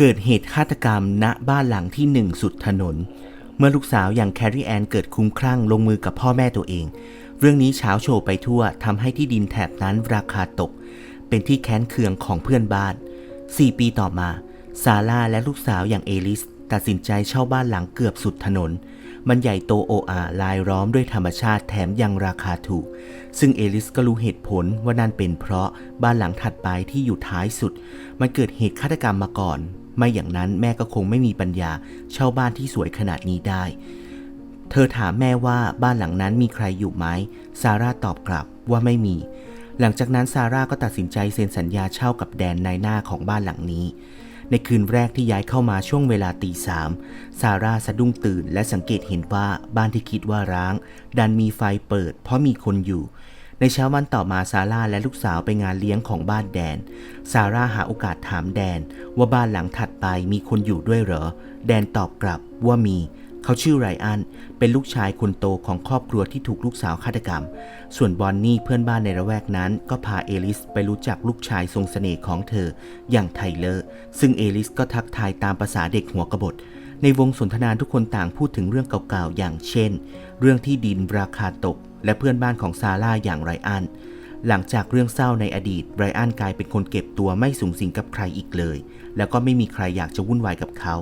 เกิดเหตุฆาตกรรมณบ้านหลังที่หนึ่งสุดถนน เมื่อลูกสาวอย่างแครีแอนเกิดคุ้มคลั่งลงมือกับพ่อแม่ตัวเอง เรื่องนี้เช้าโชว์ไปทั่วทำให้ที่ดินแถบนั้นราคาตก เป็นที่แค้นเคืองของเพื่อนบ้าน 4 ปีต่อมาซาร่าและลูกสาวอย่างเอลิส ตัดสินใจเช่าบ้านหลังเกือบสุดถนน มันใหญ่โตโออาลายล้อมด้วยธรรมชาติแถมยังราคาถูก ซึ่งเอลิสก็รู้เหตุผลว่านั่นเป็นเพราะบ้านหลังถัดไปที่อยู่ท้ายสุด มันเกิดเหตุฆาตกรรมมาก่อน ไม่อย่างนั้นแม่ก็คงไม่มีปัญญาเช่าบ้านที่สวยขนาดนี้ได้ เธอถามแม่ว่าบ้านหลังนั้นมีใครอยู่ไหม ซาร่าตอบกลับว่าไม่มี หลังจากนั้นซาร่าก็ตัดสินใจเซ็นสัญญาเช่ากับแดนนายหน้าของบ้านหลังนี้ ในคืนแรกที่ย้ายเข้ามาช่วงเวลาตีสามซาร่าสะดุ้งตื่นและสังเกตเห็นว่าบ้านที่คิดว่าร้าง ดันมีไฟเปิด เพราะมีคนอยู่ ในเช้าวันต่อมาซาร่าและลูกสาวไปงานเลี้ยงของบ้านแดน ซาร่าหาโอกาสถามแดน ว่าบ้านหลังถัดไปมีคนอยู่ด้วยเหรอ แดนตอบกลับว่ามี เขาชื่อไรอัน เป็นลูกชายคนโตของครอบครัวที่ถูกลูกสาวฆาตกรรม ส่วนบอนนี่เพื่อนบ้านในระแวกนั้น ก็พาเอลิสไปรู้จักลูกชายทรงเสน่ห์ของเธอ อย่างไทเลอร์ ซึ่งเอลิสก็ทักทายตามภาษาเด็กหัวกบฏในวงสนทนาทุกคนต่างพูดถึงเรื่องเก่าๆ อย่างเช่น เรื่องที่ดินราคาตก และเพื่อนบ้านของซาร่าอย่างไรอัน หลังจากเรื่องเศร้าในอดีตไรอันกลายเป็นคนเก็บตัวไม่สูงสิงกับใครอีกเลย แล้วก็ไม่มีใครอยากจะวุ่นวายกับเขา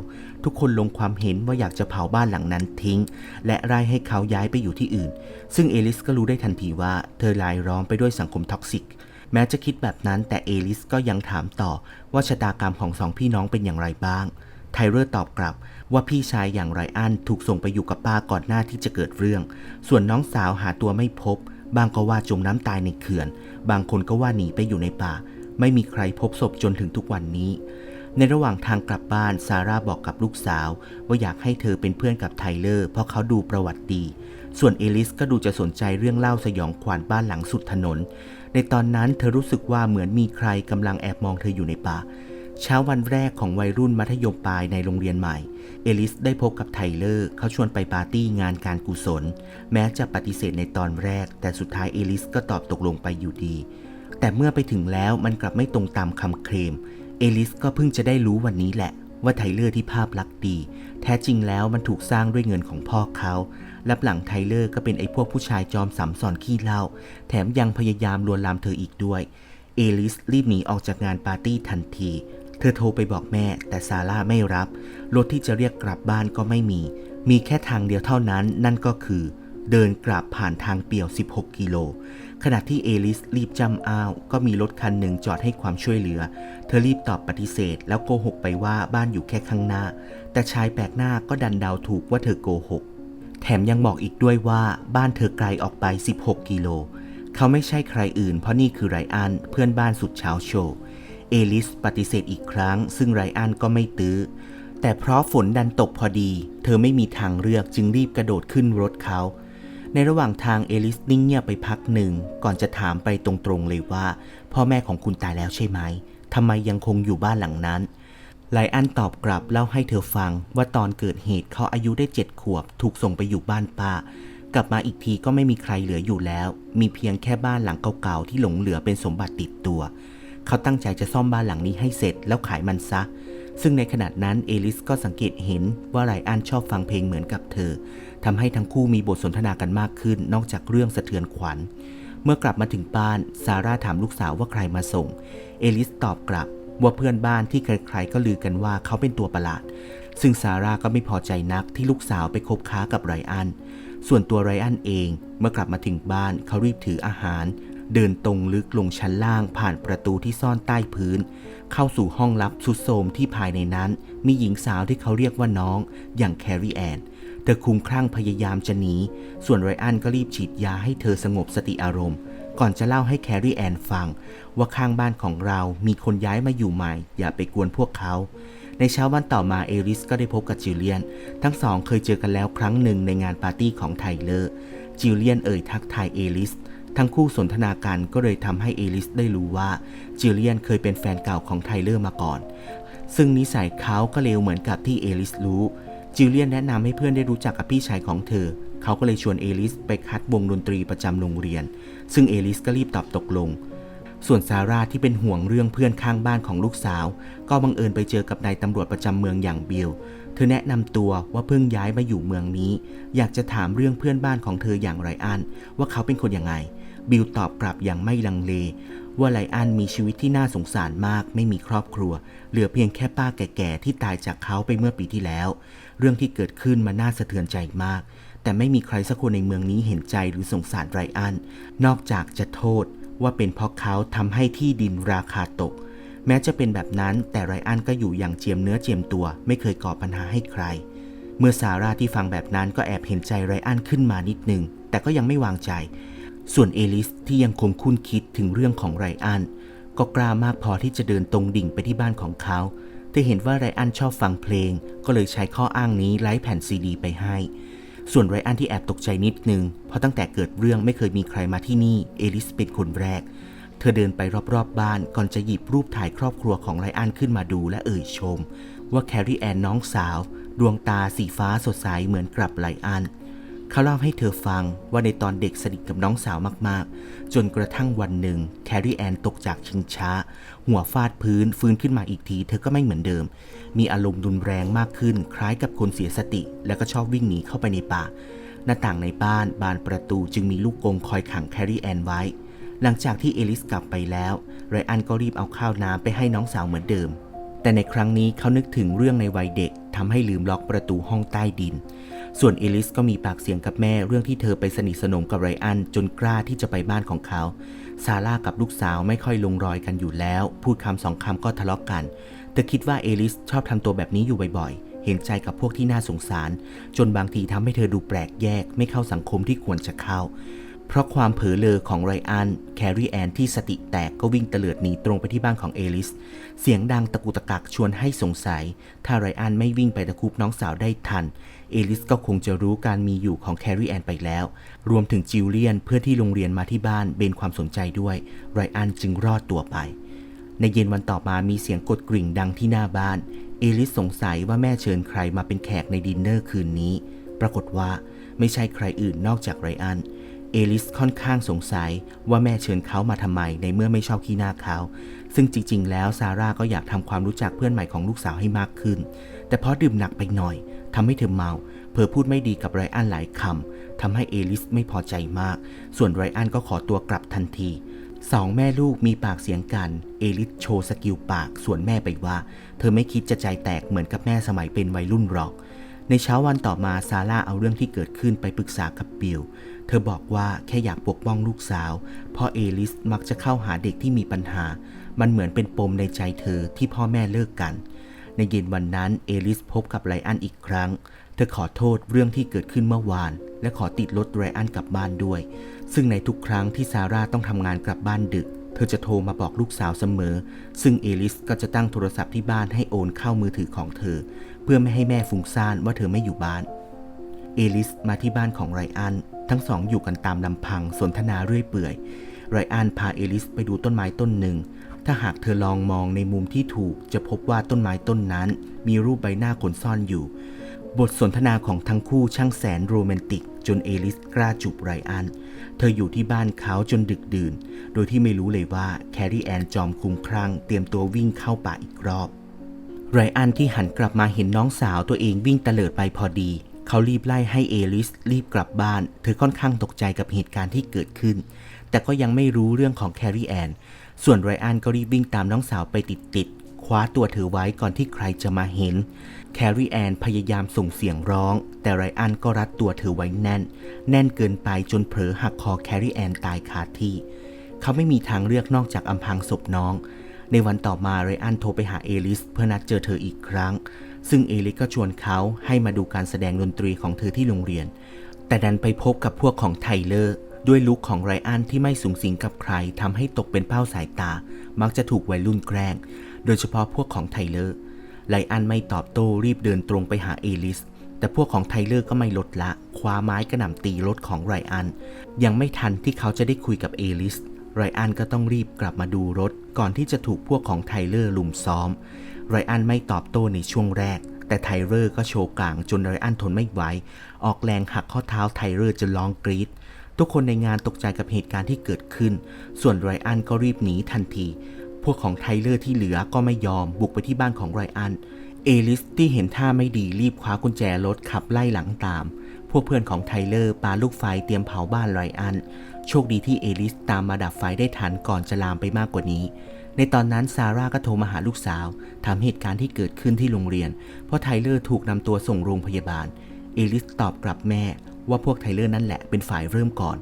ทุกคนลงความเห็นว่าอยากจะเผาบ้านหลังนั้นทิ้ง และไล่ให้เขาย้ายไปอยู่ที่อื่น ซึ่งเอลิสก็รู้ได้ทันทีว่าเธอลายล้อมไปด้วยสังคมท็อกซิกแม้จะคิดแบบนั้นแต่เอลิสก็ยังถามต่อว่าชะตากรรมของสองพี่น้องเป็นอย่างไรบ้าง ไทเลอร์ตอบกลับว่าพี่ชายอย่างไรอันถูกส่งไปอยู่กับป้าก่อนหน้าที่จะเกิดเรื่อง ส่วนน้องสาวหาตัวไม่พบ บางก็ว่าจมน้ำตายในเขื่อน บางคนก็ว่าหนีไปอยู่ในป่า ไม่มีใครพบศพจนถึงทุกวันนี้ ในระหว่างทางกลับบ้าน ซาร่าบอกกับลูกสาว ว่าอยากให้เธอเป็นเพื่อนกับไทเลอร์ เพราะเขาดูประวัติดี ส่วนเอลิสก็ดูจะสนใจเรื่องเล่าสยองขวัญบ้านหลังสุดถนน ในตอนนั้นเธอรู้สึกว่าเหมือนมีใครกำลังแอบมองเธออยู่ในป่า เช้าวันแรกของวัยรุ่นมัธยมปลายในโรงเรียนใหม่ เอลิสได้พบกับไทเลอร์เขาชวนไปปาร์ตี้งานการกุศล แม้จะปฏิเสธในตอนแรก แต่สุดท้ายเอลิสก็ตอบตกลงไปอยู่ดี แต่เมื่อไปถึงแล้วมันกลับไม่ตรงตามคำเคลม เอลิสก็เพิ่งจะได้รู้วันนี้แหละ ว่าไทเลอร์ที่ภาพลักษณ์ดี แท้จริงแล้วมันถูกสร้างด้วยเงินของพ่อเขารับหลังไทเลอร์ก็เป็นไอ้พวกผู้ชายจอมสำสอนขี้เหล้าแถมยังพยายามลวนลามเธออีกด้วย เอลิสรีบหนีออกจากงานปาร์ตี้ทันที ธอโทรไปบอกแม่ แต่ซาร่าไม่รับ รถที่จะเรียกกลับบ้านก็ไม่มี มีแค่ทางเดียวเท่านั้นนั่นก็คือ เดินกลับผ่านทางเปี่ยว 16 กิโล ขณะที่เอลิสรีบจำอ้าว ก็มีรถคันหนึ่งจอดให้ความช่วยเหลือ เธอรีบตอบปฏิเสธ แล้วโกหกไปว่าบ้านอยู่แค่ข้างหน้า แต่ชายแปลกหน้าก็ดันเดาถูกว่าเธอโกหก แถมยังบอกอีกด้วยว่าบ้านเธอไกลออกไป 16 กิโล เขาไม่ใช่ใครอื่น เพราะนี่คือไรอันเพื่อนบ้านสุดเช้าโชว์ เอลิสปฏิเสธอีกครั้ง ซึ่งไรอันก็ไม่ตื้อ แต่เพราะฝนดันตกพอดี เธอไม่มีทางเลือกจึงรีบกระโดดขึ้นรถเขา ในระหว่างทางเอลิสนิ่งเงียบไปพักหนึ่ง ก่อนจะถามไปตรงๆเลยว่า พ่อแม่ของคุณตายแล้วใช่ไหมทำไมยังคงอยู่บ้านหลังนั้นไลอันตอบกลับเล่าให้เธอฟังว่าตอนเกิดเหตุเขาอายุได้เจ็ดขวบ ถูกส่งไปอยู่บ้านป้ากลับมาอีกทีก็ไม่มีใครเหลืออยู่แล้ว มีเพียงแค่บ้านหลังเก่าๆที่หลงเหลือเป็นสมบัติติดตัว เขาตั้งใจจะซ่อมบ้านหลังนี้ให้เสร็จแล้วขายมันซะ ซึ่งในขณะนั้นเอลิสก็สังเกตเห็นว่าไรอันชอบฟังเพลงเหมือนกับเธอทำให้ทั้งคู่มีบทสนทนากันมากขึ้น นอกจากเรื่องสะเทือนขวัญ เมื่อกลับมาถึงบ้านซาร่าถามลูกสาวว่าใครมาส่ง เอลิสตอบกลับว่าเพื่อนบ้านที่ใครๆก็ลือกันว่าเขาเป็นตัวประหลาด ซึ่งซาร่าก็ไม่พอใจนักที่ลูกสาวไปคบค้ากับไรอัน ส่วนตัวไรอันเองเมื่อกลับมาถึงบ้านเขารีบถืออาหาร เดินตรงลึกลงชั้นล่างผ่านประตูที่ซ่อนใต้พื้น เข้าสู่ห้องลับสุดโทมที่ภายในนั้น มีหญิงสาวที่เขาเรียกว่าน้องอย่างแครีแอนเธอคุ้มคลั่งพยายามจะหนี ส่วนไรอันก็รีบฉีดยาให้เธอสงบสติอารมณ์ ก่อนจะเล่าให้แครีแอนฟัง ว่าข้างบ้านของเรามีคนย้ายมาอยู่ใหม่ อย่าไปกวนพวกเขาในเช้าวันต่อมาเอริสก็ได้พบกับจิลเลียน ทั้งสองเคยเจอกันแล้วครั้งหนึ่งในงานปาร์ตี้ของไทเลอร์ จิลเลียนเอ่ยทักทายเอลิส ทั้งคู่สนทนากันก็เลยทำให้เอลิสได้รู้ว่าจิลเลียนเคยเป็นแฟนเก่าของไทเลอร์มาก่อน ซึ่งนิสัยเขาก็เลวเหมือนกับที่เอลิสรู้จิลเลียนแนะนำให้เพื่อนได้รู้จักกับพี่ชายของเธอ เขาก็เลยชวนเอลิสไปคัดวงดนตรีประจำโรงเรียน ซึ่งเอลิสก็รีบตอบตกลง ส่วนซาร่าที่เป็นห่วงเรื่องเพื่อนข้างบ้านของลูกสาว ก็บังเอิญไปเจอกับนายตำรวจประจำเมืองอย่างบิลเธอแนะนำตัวว่าเพิ่งย้ายมาอยู่เมืองนี้ อยากจะถามเรื่องเพื่อนบ้านของเธออย่างไรอันว่าเขาเป็นคนยังไง บิลตอบกลับอย่างไม่ลังเล ว่าไลอันมีชีวิตที่น่าสงสารมาก ไม่มีครอบครัว เหลือเพียงแค่ป้าแก่ๆที่ตายจากเขาไปเมื่อปีที่แล้ว เรื่องที่เกิดขึ้นมันน่าสะเทือนใจมาก แต่ไม่มีใครสักคนในเมืองนี้เห็นใจหรือสงสารไรอัน นอกจากจะโทษว่าเป็นเพราะเขาทำให้ที่ดินราคาตก แม้จะเป็นแบบนั้นแต่ไรอันก็อยู่อย่างเจียมเนื้อเจียมตัว ไม่เคยก่อปัญหาให้ใคร เมื่อซาร่าที่ฟังแบบนั้นก็แอบเห็นใจไรอันขึ้นมานิดนึง แต่ก็ยังไม่วางใจ ส่วนเอลิสที่ยังคงคุ้นคิดถึงเรื่องของไรอันก็กล้ามากพอที่จะเดินตรงดิ่งไปที่บ้านของเขาเธอเห็นว่าไรอันชอบฟังเพลง ก็เลยใช้ข้ออ้างนี้ไล่แผ่นซีดี ไปให้ ส่วนไรอันที่แอบตกใจนิดนึง เพราะตั้งแต่เกิดเรื่องไม่เคยมีใครมาที่นี่ เอลิสเป็นคนแรก เธอเดินไปรอบๆบบ้านก่อนจะหยิบรูปถ่ายครอบครัวของไรอันขึ้นมาดูและเอ่ยชม ว่าแครีแอนน้องสาว ดวงตาสีฟ้าสดใสเหมือนกับไรอัน เขาเล่าให้เธอฟังว่าในตอนเด็กสนิทกับน้องสาวมากๆ จนกระทั่งวันหนึ่งแครีแอนตกจากชิงช้า หัวฟาดพื้นฟื้นขึ้นมาอีกที เธอก็ไม่เหมือนเดิม มีอารมณ์รุนแรงมากขึ้น คล้ายกับคนเสียสติ แล้วก็ชอบวิ่งหนีเข้าไปในป่า หน้าต่างในบ้านบานประตูจึงมีลูกกงคอยขังแครีแอนไว้ หลังจากที่เอลิสกลับไปแล้วไรอันก็รีบเอาข้าวน้ำไปให้น้องสาวเหมือนเดิม แต่ในครั้งนี้เขานึกถึงเรื่องในวัยเด็กทำให้ลืมล็อกประตูห้องใต้ดิน ส่วนเอลิสก็มีปากเสียงกับแม่เรื่องที่เธอไปสนิทสนมกับไรอันจนกล้าที่จะไปบ้านของเขา ซาร่ากับลูกสาวไม่ค่อยลงรอยกันอยู่แล้ว พูดคำสองคำก็ทะเลาะกกัน เธอคิดว่าเอลิสชอบทำตัวแบบนี้อยู่บ่อยๆ เห็นใจกับพวกที่น่าสงสาร จนบางทีทำให้เธอดูแปลกแยกไม่เข้าสังคมที่ควรจะเข้า เพราะความเผลอเลอของไรอัน แครีแอนที่สติแตกก็วิ่งเตลิดหนีตรงไปที่บ้านของเอลิส เสียงดังตะกุตะกักชวนให้สงสัย ถ้าไรอันไม่วิ่งไปตะคุบน้องสาวได้ทัน เอลิสก็คงจะรู้การมีอยู่ของแครีแอนไปแล้ว รวมถึงจิวเลียนเพื่อนที่โรงเรียนมาที่บ้านเบนความสนใจด้วย ไรอันจึงรอดตัวไป ในเย็นวันต่อมามีเสียงกดกริ่งดังที่หน้าบ้าน เอลิสสงสัยว่าแม่เชิญใครมาเป็นแขกในดินเนอร์คืนนี้ ปรากฏว่าไม่ใช่ใครอื่นนอกจากไรอัน เอลิสค่อนข้างสงสัยว่าแม่เชิญเขามาทำไมในเมื่อไม่ชอบขี้หน้าเขาซึ่งจริง ๆ แล้วซาร่าก็อยากทำความรู้จักเพื่อนใหม่ของลูกสาวให้มากขึ้น แต่เพราะดื่มหนักไปหน่อย ทำให้เธอเมา เผอพูดไม่ดีกับไรอันหลายคำทำให้เอลิสไม่พอใจมาก ส่วนไรอันก็ขอตัวกลับทันทีสองแม่ลูกมีปากเสียงกัน เอลิสโชว์สกิลปากส่วนแม่ไปว่า เธอไม่คิดจะใจแตกเหมือนกับแม่สมัยเป็นวัยรุ่นหรอก ในเช้าวันต่อมาซาร่าเอาเรื่องที่เกิดขึ้นไปปรึกษากับบิล เธอบอกว่าแค่อยากปกป้องลูกสาว เพราะเอลิสมักจะเข้าหาเด็กที่มีปัญหา มันเหมือนเป็นปมในใจเธอที่พ่อแม่เลิกกัน ในเย็นวันนั้นเอลิสพบกับไลอันอีกครั้ง เธอขอโทษเรื่องที่เกิดขึ้นเมื่อวาน และขอติดรถไรอันกลับบ้านด้วย ซึ่งในทุกครั้งที่ซาร่าต้องทำงานกลับบ้านดึก เธอจะโทรมาบอกลูกสาวเสมอ ซึ่งเอลิสก็จะตั้งโทรศัพท์ที่บ้านให้โอนเข้ามือถือของเธอ เพื่อไม่ให้แม่ฟุ้งซ่านว่าเธอไม่อยู่บ้าน เอลิสมาที่บ้านของไรอัน ทั้งสองอยู่กันตามลำพังสนทนาเรื่อยเปื่อยไรอันพาเอลิสไปดูต้นไม้ต้นหนึ่ง ถ้าหากเธอลองมองในมุมที่ถูกจะพบว่าต้นไม้ต้นนั้น มีรูปใบหน้าคนซ่อนอยู่ บทสนทนาของทั้งคู่ช่างแสนโรแมนติก จนเอลิสกล้าจูบไรอัน เธออยู่ที่บ้านเขาจนดึกดื่น โดยที่ไม่รู้เลยว่าแครีแอนจอมคุ้มครั่งเตรียมตัววิ่งเข้าป่าอีกรอบ ไรอันที่หันกลับมาเห็นน้องสาวตัวเองวิ่งเตลิดไปพอดี เขารีบไล่ให้เอลิสรีบกลับบ้าน เธอค่อนข้างตกใจกับเหตุการณ์ที่เกิดขึ้นแต่ก็ยังไม่รู้เรื่องของแครีแอน ส่วนไรอันก็รีบวิ่งตามน้องสาวไปติดๆ คว้าตัวเธอไว้ก่อนที่ใครจะมาเห็น แครีแอนพยายามส่งเสียงร้อง แต่ไรอันก็รัดตัวเธอไว้แน่น แน่นเกินไปจนเผลอหักคอแครีแอนตายคาที่ เขาไม่มีทางเลือกนอกจากอำพังศพน้อง ในวันต่อมาไรอันโทรไปหาเอลิสเพื่อนัดเจอเธออีกครั้ง ซึ่งเอลิสก็ชวนเขาให้มาดูการแสดงดนตรีของเธอที่โรงเรียน แต่ดันไปพบกับพวกของไทเลอร์ ด้วยลุคของไรอันที่ไม่สูงสิงกับใครทำให้ตกเป็นเป้าสายตา มักจะถูกวัยรุ่นแกล้ง โดยเฉพาะพวกของไทเลอร์ไลอันไม่ตอบโต้รีบเดินตรงไปหาเอลิส แต่พวกของไทเลอร์ก็ไม่ลดละ คว้าไม้กระหน่ำตีรถของไรอัน ยังไม่ทันที่เขาจะได้คุยกับเอลิสไรอันก็ต้องรีบกลับมาดูรถ ก่อนที่จะถูกพวกของไทเลอร์ลุมซ้อมไรอันไม่ตอบโต้ในช่วงแรก แต่ไทเลอร์ก็โชว์กลางจนไรอันทนไม่ไหวออกแรงหักข้อเท้าไทเลอร์จนร้องกรีด ทุกคนในงานตกใจกับเหตุการณ์ที่เกิดขึ้น ส่วนไรอันก็รีบหนีทันที พวกของไทเลอร์ที่เหลือก็ไม่ยอมบุกไปที่บ้านของไรอัน เอลิสที่เห็นท่าไม่ดีรีบคว้ากุญแจรถขับไล่หลังตาม พวกเพื่อนของไทเลอร์ปาลูกไฟเตรียมเผาบ้านไรอัน โชคดีที่เอลิสตามมาดับไฟได้ทันก่อนจะลามไปมากกว่านี้ในตอนนั้นซาร่าก็โทรมาหาลูกสาวถามเหตุการณ์ที่เกิดขึ้นที่โรงเรียน เพราะไทเลอร์ถูกนำตัวส่งโรงพยาบาล เอลิสตอบกลับแม่ ว่าพวกไทเลอร์นั่นแหละเป็นฝ่ายเริ่มก่อน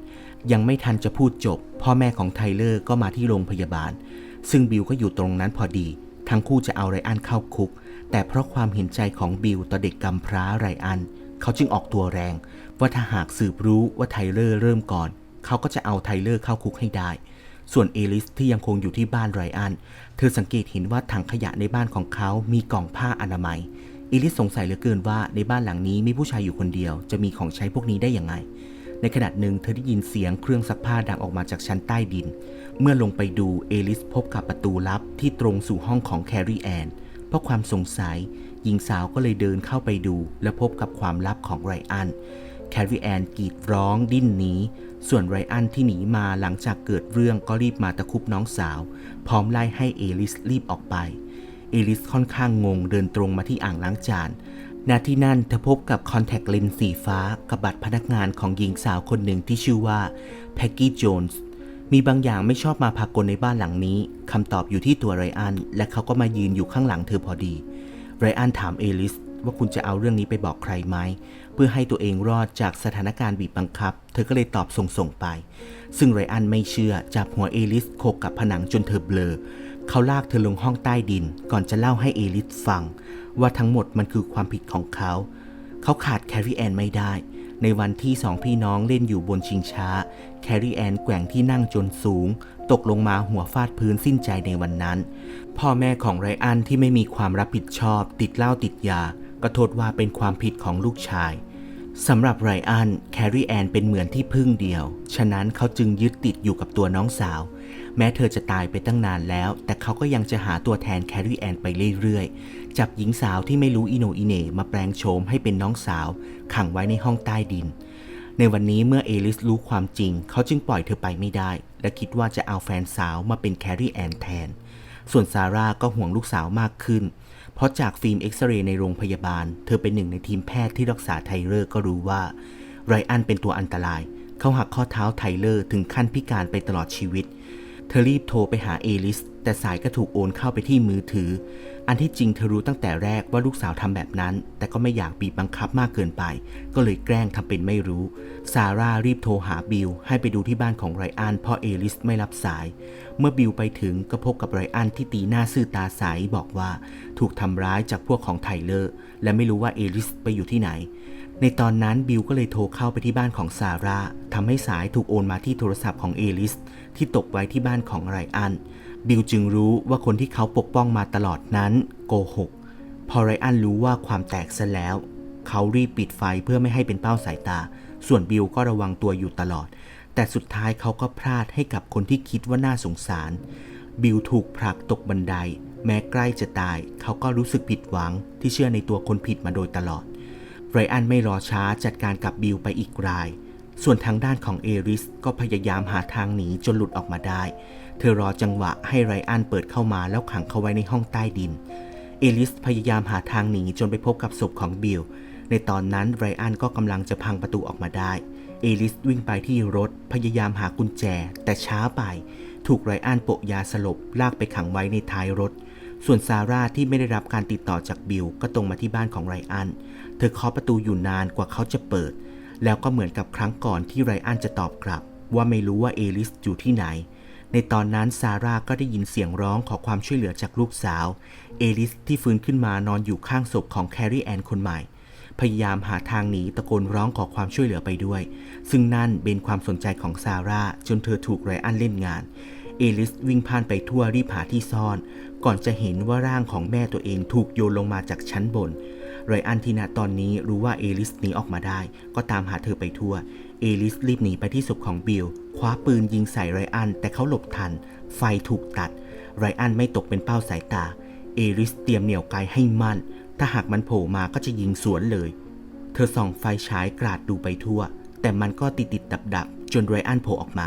ยังไม่ทันจะพูดจบ พ่อแม่ของไทเลอร์ก็มาที่โรงพยาบาล ซึ่งบิลก็อยู่ตรงนั้นพอดี ทั้งคู่จะเอาไรอันเข้าคุก แต่เพราะความเห็นใจของบิลต่อเด็กกำพร้าไรอัน เขาจึงออกตัวแรง ว่าถ้าหากสืบรู้ว่าไทเลอร์เริ่มก่อน เขาก็จะเอาไทเลอร์เข้าคุกให้ได้ส่วนเอลิสที่ยังคงอยู่ที่บ้านไรอัน เธอสังเกตเห็นว่าถังขยะในบ้านของเขามีกล่องผ้าอนามัย อลิสสงสัยเหลือเกินว่าในบ้านหลังนี้มีผู้ชายอยู่คนเดียว จะมีของใช้พวกนี้ได้ยังไง ในขณะหนึ่งเธอได้ยินเสียงเครื่องซักผ้าดังออกมาจากชั้นใต้ดิน เมื่อลงไปดูเอลิสพบกับประตูลับที่ตรงสู่ห้องของแครีแอน เพราะความสงสัย หญิงสาวก็เลยเดินเข้าไปดู และพบกับความลับของไรอันแครีแอนกรีดร้องดิ้นหนี ส่วนไรอันที่หนีมาหลังจากเกิดเรื่องก็รีบมาตะคุบน้องสาว พร้อมไล่ให้เอลิสรีบออกไป เอลิสค่อนข้างงงเดินตรงมาที่อ่างล้างจานณที่นั่นเธอพบกับคอนแทคเลนส์สีฟ้ากับบัตรพนักงานของหญิงสาวคนหนึ่งที่ชื่อว่าแพ็กกี้โจนส์มีบางอย่างไม่ชอบมาพากลในบ้านหลังนี้คำตอบอยู่ที่ตัวไรอัน และเขาก็มายืนอยู่ข้างหลังเธอพอดี ไรอันถามเอลิสว่าคุณจะเอาเรื่องนี้ไปบอกใครไหม เพื่อให้ตัวเองรอดจากสถานการณ์บีบบังคับ เธอก็เลยตอบส่งๆไป ซึ่งไรอันไม่เชื่อจับหัวเอลิสโขกกับผนังจนเธอเบลอ เขาลากเธอลงห้องใต้ดิน ก่อนจะเล่าให้เอลิสฟัง ว่าทั้งหมดมันคือความผิดของเขา เขาขาดแครีแอนไม่ได้ ในวันที่สองพี่น้องเล่นอยู่บนชิงช้า แครีแอนแกว่งที่นั่งจนสูง ตกลงมาหัวฟาดพื้นสิ้นใจในวันนั้น พ่อแม่ของไรอันที่ไม่มีความรับผิดชอบ ติดเหล้าติดยา ก็โทษว่าเป็นความผิดของลูกชายสำหรับไรอันแครีแอนเป็นเหมือนที่พึ่งเดียว ฉะนั้นเขาจึงยึดติดอยู่กับตัวน้องสาว แม้เธอจะตายไปตั้งนานแล้ว แต่เขาก็ยังจะหาตัวแทนแครีแอนไปเรื่อยๆ จับหญิงสาวที่ไม่รู้อิโนอิเน่มาแปลงโฉมให้เป็นน้องสาว ขังไว้ในห้องใต้ดิน ในวันนี้เมื่อเอลิสรู้ความจริง เขาจึงปล่อยเธอไปไม่ได้ และคิดว่าจะเอาแฟนสาวมาเป็นแครีแอนแทน ส่วนซาร่าก็ห่วงลูกสาวมากขึ้น เพราะจากฟิล์มเอ็กซเรย์ในโรงพยาบาล เธอเป็นหนึ่งในทีมแพทย์ที่รักษาไทเลอร์ก็รู้ว่าไรอันเป็นตัวอันตราย เขาหักข้อเท้าไทเลอร์ถึงขั้นพิการไปตลอดชีวิต เธอรีบโทรไปหาเอลิส แต่สายก็ถูกโอนเข้าไปที่มือถือ อันที่จริงเธอรู้ตั้งแต่แรกว่าลูกสาวทำแบบนั้น แต่ก็ไม่อยากบีบบังคับมากเกินไป ก็เลยแกล้งทำเป็นไม่รู้ ซาร่ารีบโทรหาบิลให้ไปดูที่บ้านของไรอันเพราะเอลิสไม่รับสาย เมื่อบิลไปถึงก็พบกับไรอันที่ตีหน้าซื่อตาใสบอกว่า ถูกทำร้ายจากพวกของไทเลอร์ และไม่รู้ว่าเอลิสไปอยู่ที่ไหน ในตอนนั้นบิลก็เลยโทรเข้าไปที่บ้านของซาร่าทำให้สายถูกโอนมาที่โทรศัพท์ของเอลิส ที่ตกไว้ที่บ้านของไรอัน บิลจึงรู้ว่าคนที่เขาปกป้องมาตลอดนั้นโกหก พอไรอันรู้ว่าความแตกซะแล้ว เขารีบปิดไฟเพื่อไม่ให้เป็นเป้าสายตา ส่วนบิลก็ระวังตัวอยู่ตลอด แต่สุดท้ายเขาก็พลาดให้กับคนที่คิดว่าน่าสงสาร บิลถูกผลักตกบันได แม้ใกล้จะตาย เขาก็รู้สึกผิดหวังที่เชื่อในตัวคนผิดมาโดยตลอด ไรอันไม่รอช้าจัดการกับบิลไปอีกราย ส่วนทางด้านของเอริสก็พยายามหาทางหนีจนหลุดออกมาได้ เธอรอจังหวะให้ไรอันเปิดเข้ามาแล้วขังเขาไว้ในห้องใต้ดิน เอลิสพยายามหาทางหนีจนไปพบกับศพของบิล ในตอนนั้นไรอันก็กำลังจะพังประตูออกมาได้ เอลิสวิ่งไปที่รถพยายามหากุญแจ แต่ช้าไป ถูกไรอันโปะยาสลบลากไปขังไว้ในท้ายรถ ส่วนซาร่าที่ไม่ได้รับการติดต่อจากบิลก็ตรงมาที่บ้านของไรอันเเธอเคาะประตูอยู่นานกว่าเขาจะเปิด แล้วก็เหมือนกับครั้งก่อนที่ไรอันจะตอบกลับ ว่าไม่รู้ว่าเอลิสอยู่ที่ไหน ในตอนนั้นซาร่าก็ได้ยินเสียงร้องขอความช่วยเหลือจากลูกสาว เอลิสที่ฟื้นขึ้นมานอนอยู่ข้างศพของแครีแอนคนใหม่ พยายามหาทางหนีตะโกนร้องขอความช่วยเหลือไปด้วย ซึ่งนั่นเป็นความสนใจของซาร่าจนเธอถูกไรอันเล่นงานเอลิสวิ่งผ่านไปทั่วรีบหาที่ซ่อน ก่อนจะเห็นว่าร่างของแม่ตัวเองถูกโยนลงมาจากชั้นบน ไรอันที่ณตอนนี้รู้ว่าเอลิสหนีออกมาได้ ก็ตามหาเธอไปทั่ว เอลิสรีบหนีไปที่ศพของบิล คว้าปืนยิงใส่ไรอันแต่เขาหลบทัน ไฟถูกตัด ไรอันไม่ตกเป็นเป้าสายตา เอลิสเตรียมเหนี่ยวไกให้มั่น ถ้าหากมันโผล่มาก็จะยิงสวนเลย เธอส่องไฟฉายกราดดูไปทั่ว แต่มันก็ติดติดดับดับจนไรอันโผล่ออกมา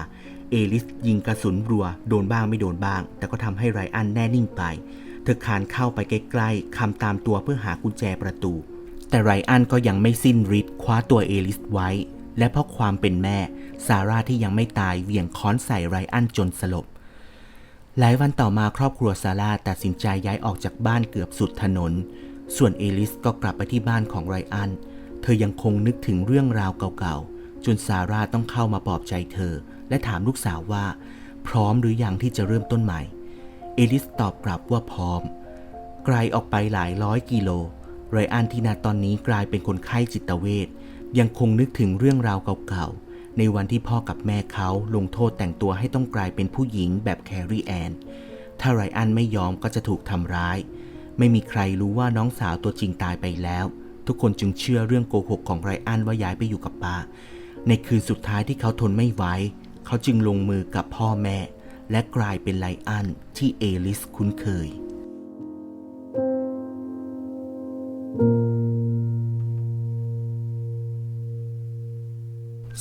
เอลิสยิงกระสุนรัว โดนบ้างไม่โดนบ้าง แต่ก็ทำให้ไรอันแน่นิ่งไป เธอคานเข้าไปใกล้ๆคำตามตัวเพื่อหากุญแจประตู แต่ไรอันก็ยังไม่สิ้นฤทธิ์คว้าตัวเอลิสไว้ และเพราะความเป็นแม่ ซาร่าที่ยังไม่ตายเหวี่ยงค้อนใส่ไรอันจนสลบ หลายวันต่อมาครอบครัวซาร่าตัดสินใจย้ายออกจากบ้านเกือบสุดถนน ส่วนเอลิสก็กลับไปที่บ้านของไรอัน เธอยังคงนึกถึงเรื่องราวเก่าๆ จนซาร่าต้องเข้ามาปลอบใจเธอ และถามลูกสาวว่า พร้อมหรือยังที่จะเริ่มต้นใหม่ เอลิสตอบกลับว่าพร้อม ไกลออกไปหลายร้อยกิโล ไรอันที่นาตอนนี้กลายเป็นคนไข้จิตเวชยังคงนึกถึงเรื่องราวเก่าๆ ในวันที่พ่อกับแม่เขาลงโทษแต่งตัวให้ต้องกลายเป็นผู้หญิงแบบแครีแอน ถ้าไรอันไม่ยอมก็จะถูกทำร้าย ไม่มีใครรู้ว่าน้องสาวตัวจริงตายไปแล้ว ทุกคนจึงเชื่อเรื่องโกหกของไรอันว่าย้ายไปอยู่กับป้า ในคืนสุดท้ายที่เขาทนไม่ไหวเขาจึงลงมือกับพ่อแม่ และกลายเป็นไลอันที่เอลิสคุ้นเคย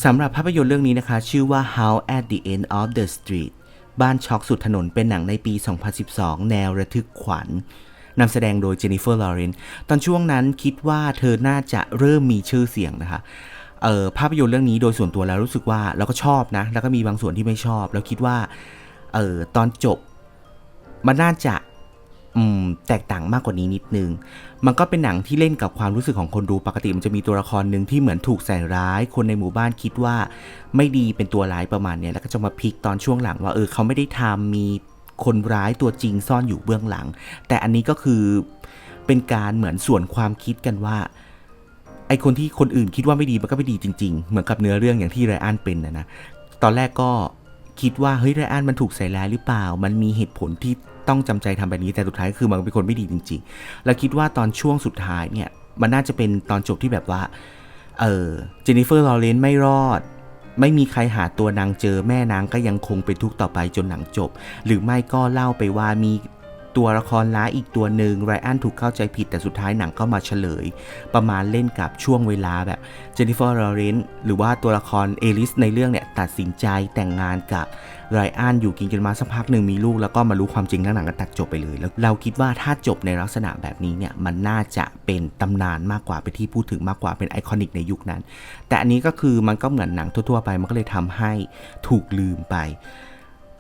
สำหรับภาพยนตร์เรื่องนี้นะคะ ชื่อว่า How at the End of the Street บ้านช็อกสุดถนนเป็นหนังในปี 2012 แนวระทึกขวัญนำแสดงโดยเจนนิเฟอร์ลอเรนตอนช่วงนั้นคิดว่าเธอน่าจะเริ่มมีชื่อเสียงนะคะออภาพยนตร์เรื่องนี้โดยส่วนตัวแล้วรู้สึกว่าเราก็ชอบนะ แล้วก็มีบางส่วนที่ไม่ชอบ แล้วคิดว่า เออตอนจบ มันน่าจะอืมแตกต่างมากกว่านี้นิดนึง มันก็เป็นหนังที่เล่นกับความรู้สึกของคนดูปกติมันจะมีตัวละครหนึ่งที่เหมือนถูกใส่ร้าย คนในหมู่บ้านคิดว่าไม่ดีเป็นตัวร้ายประมาณเนี้ยแล้วก็จะมาพลิกตอนช่วงหลังว่าเออเขาไม่ได้ทำมีคนร้ายตัวจริงซ่อนอยู่เบื้องหลัง แต่อันนี้ก็คือเป็นการเหมือนส่วนความคิดกันว่าไอคนที่คนอื่นคิดว่าไม่ดีมันก็ไม่ดีจริง ๆ เหมือนกับเนื้อเรื่องอย่างที่ไรอันเป็นนะนะตอนแรกก็ คิดว่าเฮ้ยไรอันมันถูกใส่ร้ายหรือเปล่า มันมีเหตุผลที่ต้องจำใจทำแบบนี้แต่สุดท้ายคือมันเป็นคนไม่ดีจริงๆ แล้วคิดว่าตอนช่วงสุดท้ายเนี่ยมันน่าจะเป็นตอนจบที่แบบว่า เออเจนนิเฟอร์ลอเรนซ์ไม่รอด ไม่มีใครหาตัวนางเจอแม่นางก็ยังคงเป็นทุกข์ต่อไปจนหนังจบ หรือไม่ก็เล่าไปว่ามี ตัวละครร้ายอีกตัวหนึ่งไรอันถูกเข้าใจผิดแต่สุดท้ายหนังก็มาเฉลย ประมาณเล่นกับช่วงเวลาแบบเจนนิเฟอร์ลอเรนซ์หรือว่าตัวละครเอลิสในเรื่องเนี่ยตัดสินใจแต่งงานกับไรอันอยู่กินกันมาสักพักหนึ่งมีลูกแล้วก็มารู้ความจริงแล้วหนังก็ตัดจบไปเลย แล้วเราคิดว่าถ้าจบในลักษณะแบบนี้เนี่ยมันน่าจะเป็นตำนานมากกว่าเป็นที่พูดถึงมากกว่าเป็นไอคอนิกในยุคนั้น แต่อันนี้ก็คือมันก็เหมือนหนังทั่วๆไปมันก็เลยทำให้ถูกลืมไป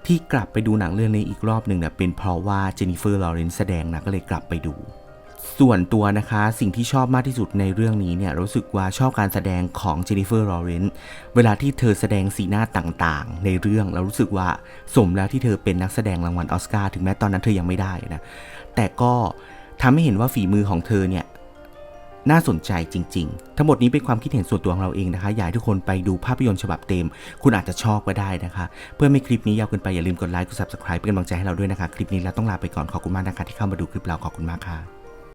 ที่กลับไปดูหนังเรื่องนี้อีกรอบหนึ่งเนี่ยเป็นเพราะว่าเจนนิเฟอร์ลอเรนซ์แสดงนะก็เลยกลับไปดู ส่วนตัวนะคะสิ่งที่ชอบมากที่สุดในเรื่องนี้เนี่ยรู้สึกว่าชอบการแสดงของเจนนิเฟอร์ลอเรนซ์เวลาที่เธอแสดงสีหน้าต่างๆ ในเรื่องเรารู้สึกว่าสมแล้วที่เธอเป็นนักแสดงรางวัลออสการ์ถึงแม้ตอนนั้นเธอยังไม่ได้นะแต่ก็ทำให้เห็นว่าฝีมือของเธอเนี่ย น่าสนใจจริง ๆ ทั้งหมดนี้เป็นความคิดเห็นส่วนตัวของเราเองนะคะ อยากให้ทุกคนไปดูภาพยนตร์ฉบับเต็ม คุณอาจจะชอบก็ได้นะคะ เพื่อไม่ให้คลิปนี้ยาวเกินไปอย่าลืมกดไลค์ กด subscribe เป็นกำลังใจให้เราด้วยนะคะ คลิปนี้เราต้องลาไปก่อน ขอบคุณมากนะคะที่เข้ามาดูคลิปเรา ขอบคุณมากค่ะ